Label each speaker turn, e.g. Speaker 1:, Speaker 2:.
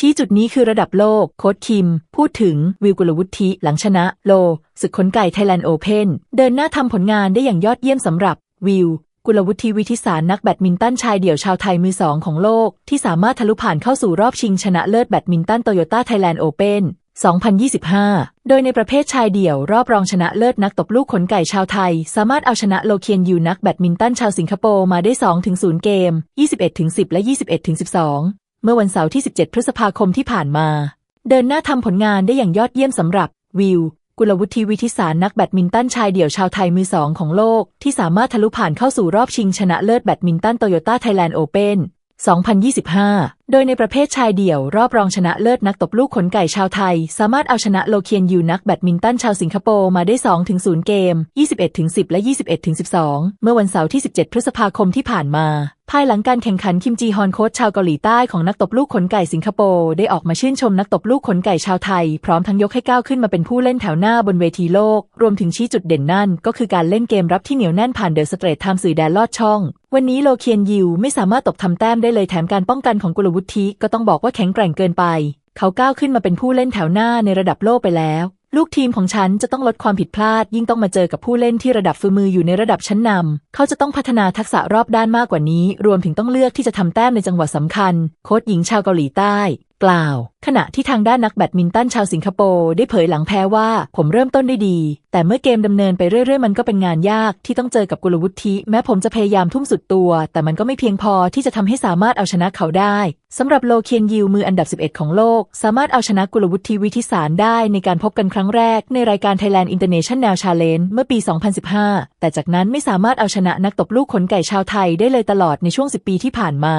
Speaker 1: ชี้จุดนี้คือระดับโลก โค้ดคิม พูดถึงวิวกุลวุฒิหลังชนะ โล ศึกขนไก่ไทยแลนด์โอเพนเดินหน้าทำผลงานได้อย่างยอดเยี่ยมสำหรับวิวกุลวุฒิวิทิสารนักแบดมินตันชายเดี่ยวชาวไทยมือสองของโลก ที่สามารถทะลุผ่านเข้าสู่รอบชิงชนะเลิศแบดมินตันโตโยต้าไทยแลนด์โอเพน2025 โดยในประเภทชายเดี่ยว รอบรองชนะเลิศนักตบลูกขนไก่ชาวไทย สามารถเอาชนะโลเคียนยูนักแบดมินตันชาวสิงคโปร์มาได้ 2-0 เกม 21-10 และ 21-12เมื่อวันเสาร์ที่ 17 พฤษภาคมที่ผ่านมา เดินหน้าทำผลงานได้อย่างยอดเยี่ยมสำหรับ วิว กุลวุฒิวิทิสารนักแบดมินตันชายเดี่ยวชาวไทยมือสองของโลก ที่สามารถทะลุผ่านเข้าสู่รอบชิงชนะเลิศแบดมินตันโตโยต้าไทยแลนด์โอเพน2025 โดยในประเภทชายเดี่ยวรอบรองชนะเลิศนักตบลูกขนไก่ชาวไทย สามารถเอาชนะโลเคียนยูนักแบดมินตันชาวสิงคโปร์มาได้ 2-0 เกม 21-10 และ 21-12 เมื่อวันเสาร์ที่ 17 พฤษภาคมที่ผ่านมา ภายหลังการแข่งขันคิมจีฮอนโค้ชชาวเกาหลีใต้ของนักตบลูกขนไก่สิงคโปร์ได้ออกมาชื่นชมนักตบลูกขนไก่ชาวไทย พร้อมทั้งยกให้ก้าวขึ้นมาเป็นผู้เล่นแถวหน้าบนเวทีโลก รวมถึงชี้จุดเด่นนั่น ก็คือการเล่นเกมรับที่เหนียวแน่นผ่านเดอะสเตรทไทม์สื่อแดนลอดช่อง วันนี้โลเคียนยิวไม่สามารถตบทำแต้มได้เลยแถมการป้องกันของกุลวุฒิก็ต้องบอกว่าแข็งแกร่งเกินไป เขาก้าวขึ้นมาเป็นผู้เล่นแถวหน้าในระดับโลกไปแล้ว ลูกทีมของฉันจะต้องลดความผิดพลาด ยิ่งต้องมาเจอกับผู้เล่นที่ระดับฝีมืออยู่ในระดับชั้นนำเขาจะต้องพัฒนาทักษะรอบด้านมากกว่านี้ รวมถึงต้องเลือกที่จะทำแต้มในจังหวะสำคัญ โค้ชหญิงชาวเกาหลีใต้ กล่าว ขณะที่ทางด้านนักแบดมินตันชาวสิงคโปร์ได้เผยหลังแพ้ว่า ผมเริ่มต้นได้ดี แต่เมื่อเกมดำเนินไปเรื่อยๆ มันก็เป็นงานยากที่ต้องเจอกับกุลวุฒิ แม้ผมจะพยายามทุ่มสุดตัว แต่มันก็ไม่เพียงพอที่จะทำให้สามารถเอาชนะเขาได้สำหรับโลเคียนยิวมืออันดับ 11 ของโลก สามารถเอาชนะกุลวุฒิวิทิสารได้ในการพบกันครั้งแรกในรายการ Thailand International Challenge เมื่อปี 2015 แต่จากนั้นไม่สามารถเอาชนะนักตบลูกขนไก่ชาวไทยได้เลยตลอดในช่วง 10 ปีที่ผ่านมา